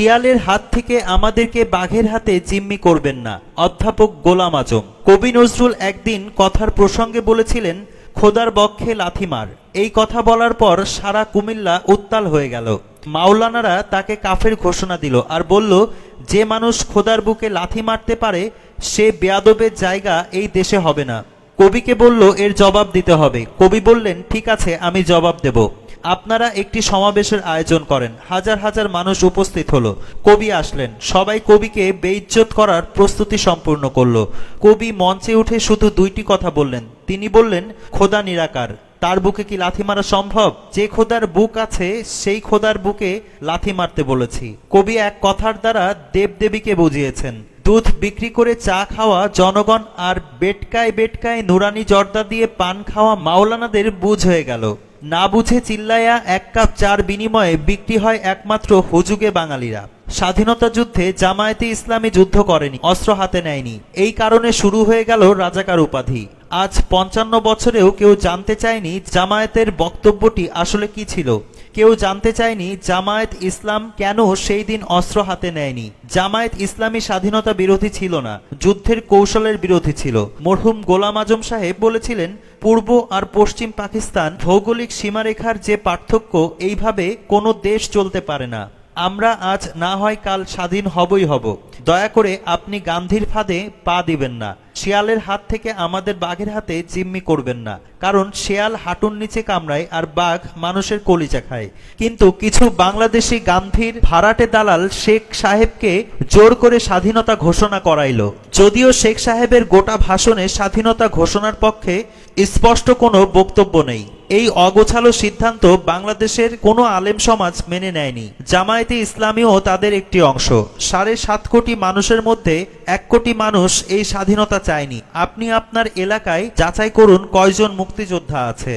শিয়ালের হাত থেকে আমাদেরকে বাঘের হাতে জিম্মি করবেন না। অধ্যাপক গোলাম আজম। কবি নজরুল একদিন কথার প্রসঙ্গে বলেছিলেন, খোদার বক্ষে লাথিমার এই কথা বলার পর সারা কুমিল্লা উত্তাল হয়ে গেল। মাওলানারা তাকে কাফের ঘোষণা দিল আর বলল, যে মানুষ খোদার বুকে লাথি মারতে পারে, সে বেয়াদবের জায়গা এই দেশে হবে না। কবিকে বলল, এর জবাব দিতে হবে। কবি বললেন, ঠিক আছে, আমি জবাব দেব। আপনারা একটি সমাবেশের আয়োজন করেন। হাজার হাজার মানুষ উপস্থিত হলো। কবি আসলেন। সবাই কবিকে বেইজ্জত করার প্রস্তুতি সম্পূর্ণ করল। কবি মঞ্চে উঠে শুধু দুইটি কথা বললেন। তিনি বললেন, খোদা নিরাকার। তার বুকে কি লাথি মারা সম্ভব? যে খোদার বুক আছে, সেই খোদার বুকে লাথি মারতে বলেছি। কবি এক কথার দ্বারা দেবদেবীকে বুঝিয়েছেন, দুধ বিক্রি করে চা খাওয়া জনগণ আর বেটকায় বেটকায় নুরানি জর্দা দিয়ে পান খাওয়া মাওলানাদের বুঝ হয়ে গেল। না বুঝে চিল্লায়া এক কাপ চার বিনিময়ে বিক্রি হয় একমাত্র হুজুগে বাঙালিরা। স্বাধীনতা যুদ্ধে জামায়াতে ইসলামী যুদ্ধ করেনি, অস্ত্র হাতে নেয়নি। এই কারণে শুরু হয়ে গেল রাজাকার উপাধি। আজ পঞ্চান্ন বছরেও কেউ জানতে চায়নি জামায়াতের বক্তব্যটি আসলে কি ছিল। কেউ জানতে চায়নি জামায়াত ইসলাম কেন সেই দিন অস্ত্র হাতে নেয়নি। জামায়াত ইসলামী স্বাধীনতা বিরোধী ছিল না, যুদ্ধের কৌশলের বিরোধী ছিল। মরহুম গোলাম আজম সাহেব বলেছিলেন, পূর্ব আর পশ্চিম পাকিস্তান ভৌগোলিক সীমারেখার যে পার্থক্য, এইভাবে কোনো দেশ চলতে পারে না। আমরা আজ না হয় কাল স্বাধীন হবই হব। দয়া করে আপনি গান্ধীর ফাঁদে পা দিবেন না। শিয়ালের হাত থেকে আমাদের বাঘের হাতে জিম্মি করবেন না, কারণ শিয়াল হাঁটুর নিচে কামড়ায় আর বাঘ মানুষের কলিজা খায়। কিন্তু কিছু বাংলাদেশি গান্ধীর ভাড়াটে দালাল শেখ সাহেবকে জোর করে স্বাধীনতা ঘোষণা করাইল। যদিও শেখ সাহেবের গোটা ভাষণে স্বাধীনতা ঘোষণার পক্ষে স্পষ্ট কোনো বক্তব্য নেই। এই অগোছালো সিদ্ধান্ত বাংলাদেশের কোনো আলেম সমাজ মেনে নেয়নি। জামায়াতে ইসলামীও তাদের একটি অংশ। সাড়ে সাত কোটি মানুষের মধ্যে এক কোটি মানুষ এই স্বাধীনতা চায়নি। আপনি আপনার এলাকায় যাচাই করুন কয়জন মুক্তিযোদ্ধা আছে।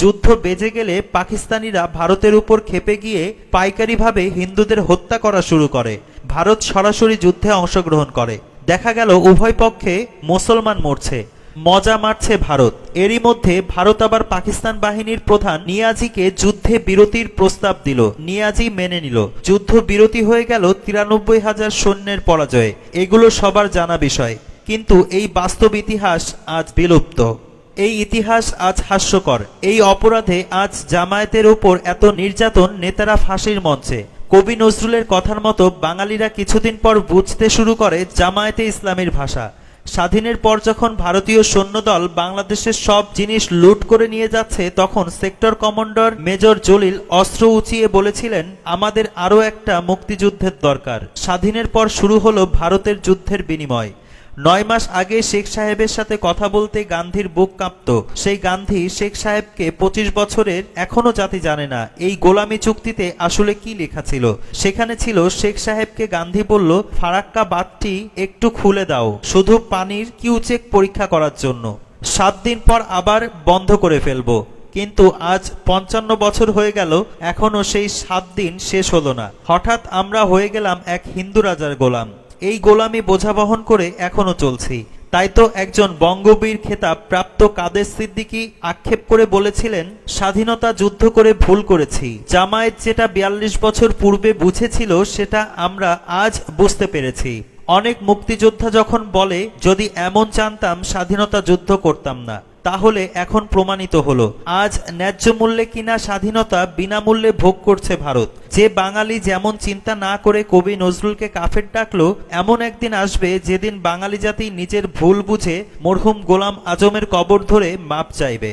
যুদ্ধ বেজে গেলে পাকিস্তানিরা ভারতের উপর খেপে গিয়ে পাইকারিভাবে হিন্দুদের হত্যা করা শুরু করে। ভারত সরাসরি যুদ্ধে অংশগ্রহণ করে। দেখা গেল উভয় পক্ষে মুসলমান মরছে। মজা মারছে ভারত। এরই মধ্যে ভারত আবার পাকিস্তান বাহিনীর প্রধান নিয়াজিকে যুদ্ধে বিরতির প্রস্তাব দিল। নিয়াজি মেনে নিল। যুদ্ধ বিরতি হয়ে গেল তিরানব্বই হাজার সৈন্যের পরাজয়ে। এগুলো সবার জানা বিষয়। কিন্তু এই বাস্তব ইতিহাস আজ বিলুপ্ত। এই ইতিহাস আজ হাস্যকর। এই অপরাধে আজ জামায়াতের ওপর এত নির্যাতন নেতারা ফাঁসির মঞ্চে। কবি নজরুলের কথার মতো বাঙালিরা কিছুদিন পর বুঝতে শুরু করে জামায়াতে ইসলামের ভাষা। স্বাধীনের পর যখন ভারতীয় সৈন্যদল বাংলাদেশের সব জিনিস লুট করে নিয়ে যাচ্ছে, তখন সেক্টর কমান্ডার মেজর জলিল অস্ত্র উঁচিয়ে বলেছিলেন, আমাদের আরও একটা মুক্তিযুদ্ধের দরকার। স্বাধীনের পর শুরু হলো ভারতের যুদ্ধের বিনিময়। নয় মাস আগে শেখ সাহেবের সাথে কথা বলতে গান্ধীর বুক কাঁপত। সেই গান্ধী শেখ সাহেবকে পঁচিশ বছরের এখনও জাতি জানে না। এই গোলামি চুক্তিতে আসলে কি লেখা ছিল? সেখানে ছিল, শেখ সাহেবকে গান্ধী বলল, ফারাক্কা বাঁধটি একটু খুলে দাও। শুধু পানির কিউ চেক পরীক্ষা করার জন্য। সাত দিন পর আবার বন্ধ করে ফেলব। কিন্তু আজ পঞ্চান্ন বছর হয়ে গেল, এখনও সেই সাত দিন শেষ হলো না। হঠাৎ আমরা হয়ে গেলাম এক হিন্দু রাজার গোলাম। এই গোলামি বোঝা বহন করে এখনও চলছি। তাই তো একজন বঙ্গবীর খেতাব প্রাপ্ত কাদের সিদ্দিকী আক্ষেপ করে বলেছিলেন, স্বাধীনতা যুদ্ধ করে ভুল করেছি। জামায়াত যেটা বিয়াল্লিশ বছর পূর্বে বুঝেছিল, সেটা আমরা আজ বুঝতে পেরেছি। অনেক মুক্তিযোদ্ধা যখন বলে, যদি এমন জানতাম, স্বাধীনতা যুদ্ধ করতাম না। তাহলে এখন প্রমাণিত হলো। আজ ন্যায্য মূল্যে কিনা স্বাধীনতা বিনামূল্যে ভোগ করছে ভারত। যে বাঙালি যেমন চিন্তা না করে কবি নজরুলকে কাফের ডাকলো, এমন একদিন আসবে যেদিন বাঙালি জাতি নিজের ভুল বুঝে মরহুম গোলাম আজমের কবর ধরে মাপ চাইবে।